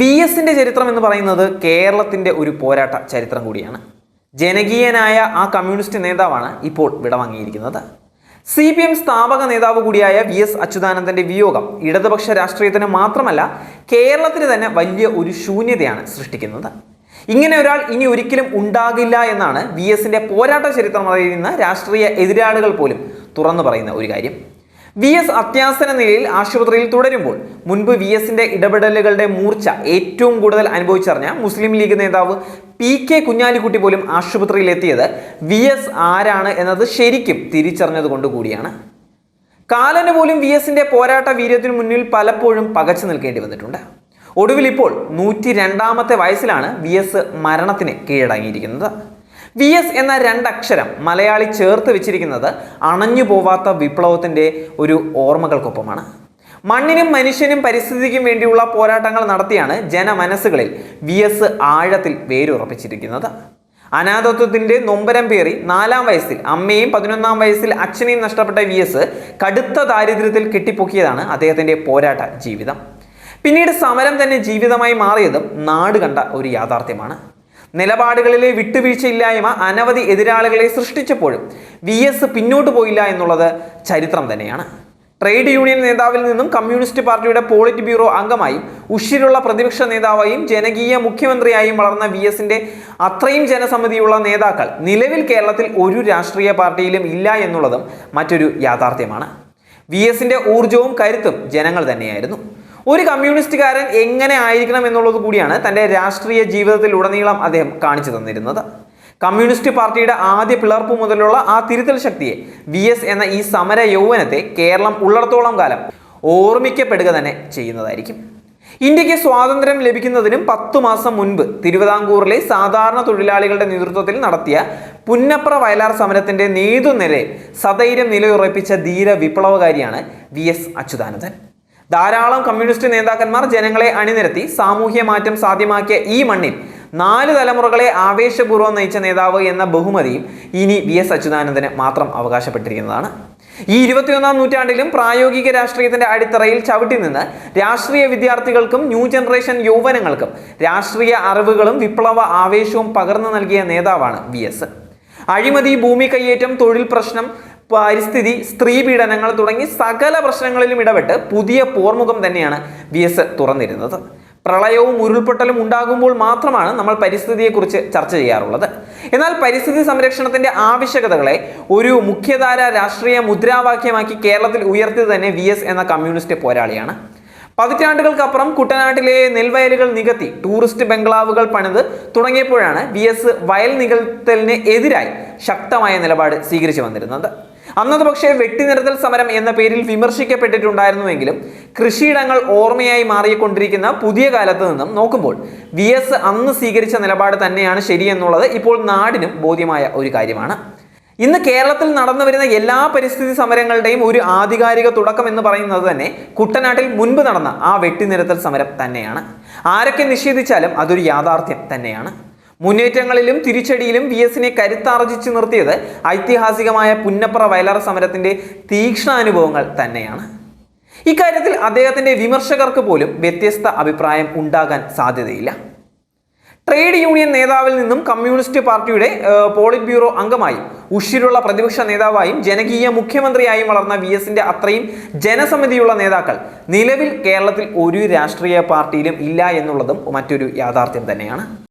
V എസിന്റെ ചരിത്രം എന്ന് പറയുന്നത് കേരളത്തിന്റെ ഒരു പോരാട്ട ചരിത്രം കൂടിയാണ്. ജനകീയനായ ആ കമ്മ്യൂണിസ്റ്റ് നേതാവാണ് ഇപ്പോൾ വിടവാങ്ങിയിരിക്കുന്നത്. സി പി എം സ്ഥാപക നേതാവ് കൂടിയായ വി എസ് അച്യുതാനന്ദന്റെ വിയോഗം ഇടതുപക്ഷ രാഷ്ട്രീയത്തിന് മാത്രമല്ല കേരളത്തിന് തന്നെ വലിയ ഒരു ശൂന്യതയാണ് സൃഷ്ടിക്കുന്നത്. ഇങ്ങനെ ഒരാൾ ഇനി ഒരിക്കലും ഉണ്ടാകില്ല എന്നാണ് വി എസിന്റെ പോരാട്ട ചരിത്രം അറിയുന്ന രാഷ്ട്രീയ എതിരാളികൾ പോലും തുറന്നു പറയുന്ന ഒരു കാര്യം. വി എസ് അത്യാസന നിലയിൽ ആശുപത്രിയിൽ തുടരുമ്പോൾ മുൻപ് വി എസിന്റെ ഇടപെടലുകളുടെ മൂർച്ച ഏറ്റവും കൂടുതൽ അനുഭവിച്ചറിഞ്ഞ മുസ്ലിം ലീഗ് നേതാവ് പി കെ കുഞ്ഞാലിക്കുട്ടി പോലും ആശുപത്രിയിൽ എത്തിയത് വി എസ് ആരാണ് എന്നത് ശരിക്കും തിരിച്ചറിഞ്ഞത് കൊണ്ട് കൂടിയാണ്. കാലന് പോലും വി എസിന്റെ പോരാട്ട വീര്യത്തിനു മുന്നിൽ പലപ്പോഴും പകച്ചു നിൽക്കേണ്ടി വന്നിട്ടുണ്ട്. ഒടുവിൽ ഇപ്പോൾ നൂറ്റി രണ്ടാമത്തെ വയസ്സിലാണ് വി എസ് മരണത്തിന് കീഴടങ്ങിയിരിക്കുന്നത്. വി എസ് എന്ന രണ്ടക്ഷരം മലയാളി ചേർത്ത് വെച്ചിരിക്കുന്നത് അണഞ്ഞു പോവാത്ത വിപ്ലവത്തിന്റെ ഒരു ഓർമ്മകൾക്കൊപ്പമാണ്. മണ്ണിനും മനുഷ്യനും പരിസ്ഥിതിക്കും വേണ്ടിയുള്ള പോരാട്ടങ്ങൾ നടത്തിയാണ് ജനമനസ്സുകളിൽ വി എസ് ആഴത്തിൽ വേരുറപ്പിച്ചിരിക്കുന്നത്. അനാഥത്വത്തിന്റെ നൊമ്പരം പേറി നാലാം വയസ്സിൽ അമ്മയും പതിനൊന്നാം വയസ്സിൽ അച്ഛനെയും നഷ്ടപ്പെട്ട വി എസ് കടുത്ത ദാരിദ്ര്യത്തിൽ കെട്ടിപ്പൊക്കിയതാണ് അദ്ദേഹത്തിന്റെ പോരാട്ട ജീവിതം. പിന്നീട് സമരം തന്നെ ജീവിതമായി മാറിയതും നാട് കണ്ട ഒരു യാഥാർത്ഥ്യമാണ്. നിലപാടുകളിലെ വിട്ടുവീഴ്ചയില്ലായ്മ അനവധി എതിരാളികളെ സൃഷ്ടിച്ചപ്പോഴും വി എസ് പിന്നോട്ട് പോയില്ല എന്നുള്ളത് ചരിത്രം തന്നെയാണ്. ട്രേഡ് യൂണിയൻ നേതാവിൽ നിന്നും കമ്മ്യൂണിസ്റ്റ് പാർട്ടിയുടെ പോളിറ്റ് ബ്യൂറോ അംഗമായും ഉഷിരുള്ള പ്രതിപക്ഷ നേതാവായും ജനകീയ മുഖ്യമന്ത്രിയായും വളർന്ന വി എസിന്റെ അത്രയും ജനസമിതിയുള്ള നേതാക്കൾ നിലവിൽ കേരളത്തിൽ ഒരു രാഷ്ട്രീയ പാർട്ടിയിലും ഇല്ല എന്നുള്ളതും മറ്റൊരു യാഥാർത്ഥ്യമാണ്. വി എസിന്റെ ഊർജവും കരുത്തും ജനങ്ങൾ തന്നെയായിരുന്നു. ഒരു കമ്മ്യൂണിസ്റ്റുകാരൻ എങ്ങനെ ആയിരിക്കണം എന്നുള്ളത് കൂടിയാണ് തന്റെ രാഷ്ട്രീയ ജീവിതത്തിൽ ഉടനീളം അദ്ദേഹം കാണിച്ചു തന്നിരുന്നത്. കമ്മ്യൂണിസ്റ്റ് പാർട്ടിയുടെ ആദ്യ പിളർപ്പ് മുതലുള്ള ആ തിരുത്തൽ ശക്തിയെ വി എസ് എന്ന ഈ സമര യൗവനത്തെ കേരളം ഉള്ളിടത്തോളം കാലം ഓർമ്മിക്കപ്പെടുക തന്നെ ചെയ്യുന്നതായിരിക്കും. ഇന്ത്യയ്ക്ക് സ്വാതന്ത്ര്യം ലഭിക്കുന്നതിനും പത്തു മാസം മുൻപ് തിരുവിതാംകൂറിലെ സാധാരണ തൊഴിലാളികളുടെ നേതൃത്വത്തിൽ നടത്തിയ പുന്നപ്ര വയലാർ സമരത്തിന്റെ നേതൃനിലയിൽ സധൈര്യം നിലയുറപ്പിച്ച ധീര വിപ്ലവകാരിയാണ് വി എസ് അച്യുതാനന്ദൻ. ധാരാളം കമ്മ്യൂണിസ്റ്റ് നേതാക്കന്മാർ ജനങ്ങളെ അണിനിരത്തി സാമൂഹ്യ മാറ്റം സാധ്യമാക്കിയ ഈ മണ്ണിൽ നാല് തലമുറകളെ ആവേശപൂർവം നയിച്ച നേതാവ് എന്ന ബഹുമതിയും ഇനി വി എസ് അച്യുതാനന്ദന് മാത്രം അവകാശപ്പെട്ടിരിക്കുന്നതാണ്. ഈ ഇരുപത്തിയൊന്നാം നൂറ്റാണ്ടിലും പ്രായോഗിക രാഷ്ട്രീയത്തിന്റെ അടിത്തറയിൽ ചവിട്ടി നിന്ന് രാഷ്ട്രീയ വിദ്യാർത്ഥികൾക്കും ന്യൂ ജനറേഷൻ യൗവനങ്ങൾക്കും രാഷ്ട്രീയ അറിവുകളും വിപ്ലവ ആവേശവും പകർന്നു നൽകിയ നേതാവാണ് വി എസ്. അഴിമതി ഭൂമി കയ്യേറ്റം തൊഴിൽ പ്രശ്നം പരിസ്ഥിതി സ്ത്രീ പീഡനങ്ങൾ തുടങ്ങി സകല പ്രശ്നങ്ങളിലും ഇടപെട്ട് പുതിയ പോർമുഖം തന്നെയാണ് വി എസ് തുറന്നിരുന്നത്. പ്രളയവും ഉരുൾപൊട്ടലും ഉണ്ടാകുമ്പോൾ മാത്രമാണ് നമ്മൾ പരിസ്ഥിതിയെക്കുറിച്ച് ചർച്ച ചെയ്യാറുള്ളത്. എന്നാൽ പരിസ്ഥിതി സംരക്ഷണത്തിന്റെ ആവശ്യകതകളെ ഒരു മുഖ്യധാര രാഷ്ട്രീയ മുദ്രാവാക്യമാക്കി കേരളത്തിൽ ഉയർത്തിയത് തന്നെ വി എന്ന കമ്മ്യൂണിസ്റ്റ് പോരാളിയാണ്. പതിറ്റാണ്ടുകൾക്കപ്പുറം കുട്ടനാട്ടിലെ നെൽവയലുകൾ നികത്തി ടൂറിസ്റ്റ് ബംഗ്ലാവുകൾ പണിത് തുടങ്ങിയപ്പോഴാണ് വി എസ് വയൽ നികത്തലിന് എതിരായി ശക്തമായ നിലപാട് സ്വീകരിച്ചു വന്നിരുന്നത്. അന്നത് പക്ഷേ വെട്ടിനിരത്തൽ സമരം എന്ന പേരിൽ വിമർശിക്കപ്പെട്ടിട്ടുണ്ടായിരുന്നുവെങ്കിലും കൃഷിയിടങ്ങൾ ഓർമ്മയായി മാറിക്കൊണ്ടിരിക്കുന്ന പുതിയ കാലത്ത് നിന്നും നോക്കുമ്പോൾ വി എസ് അന്ന് സ്വീകരിച്ച നിലപാട് തന്നെയാണ് ശരിയെന്നുള്ളത് ഇപ്പോൾ നാടിനും ബോധ്യമായ ഒരു കാര്യമാണ്. ഇന്ന് കേരളത്തിൽ നടന്നു വരുന്ന എല്ലാ പരിസ്ഥിതി സമരങ്ങളുടെയും ഒരു ആധികാരിക തുടക്കം എന്ന് പറയുന്നത് തന്നെ കുട്ടനാട്ടിൽ മുൻപ് നടന്ന ആ വെട്ടിനിരത്തൽ സമരം തന്നെയാണ്. ആരൊക്കെ നിഷേധിച്ചാലും അതൊരു യാഥാർത്ഥ്യം തന്നെയാണ്. മുന്നേറ്റങ്ങളിലും തിരിച്ചടിയിലും വി എസിനെ കരുത്താർജിച്ചു നിർത്തിയത് ഐതിഹാസികമായ പുന്നപ്ര വയലാർ സമരത്തിന്റെ തീക്ഷ്ണാനുഭവങ്ങൾ തന്നെയാണ്. ഇക്കാര്യത്തിൽ അദ്ദേഹത്തിന്റെ വിമർശകർക്ക് പോലും വ്യത്യസ്ത അഭിപ്രായം ഉണ്ടാകാൻ സാധ്യതയില്ല. ട്രേഡ് യൂണിയൻ നേതാവിൽ നിന്നും കമ്മ്യൂണിസ്റ്റ് പാർട്ടിയുടെ പോളിറ്റ് ബ്യൂറോ അംഗമായും ഉഷിരുള്ള പ്രതിപക്ഷ നേതാവായും ജനകീയ മുഖ്യമന്ത്രിയായും വളർന്ന വി എസിന്റെ അത്രയും ജനസമിതിയുള്ള നേതാക്കൾ നിലവിൽ കേരളത്തിൽ ഒരു രാഷ്ട്രീയ പാർട്ടിയിലും ഇല്ല എന്നുള്ളതും മറ്റൊരു യാഥാർത്ഥ്യം തന്നെയാണ്.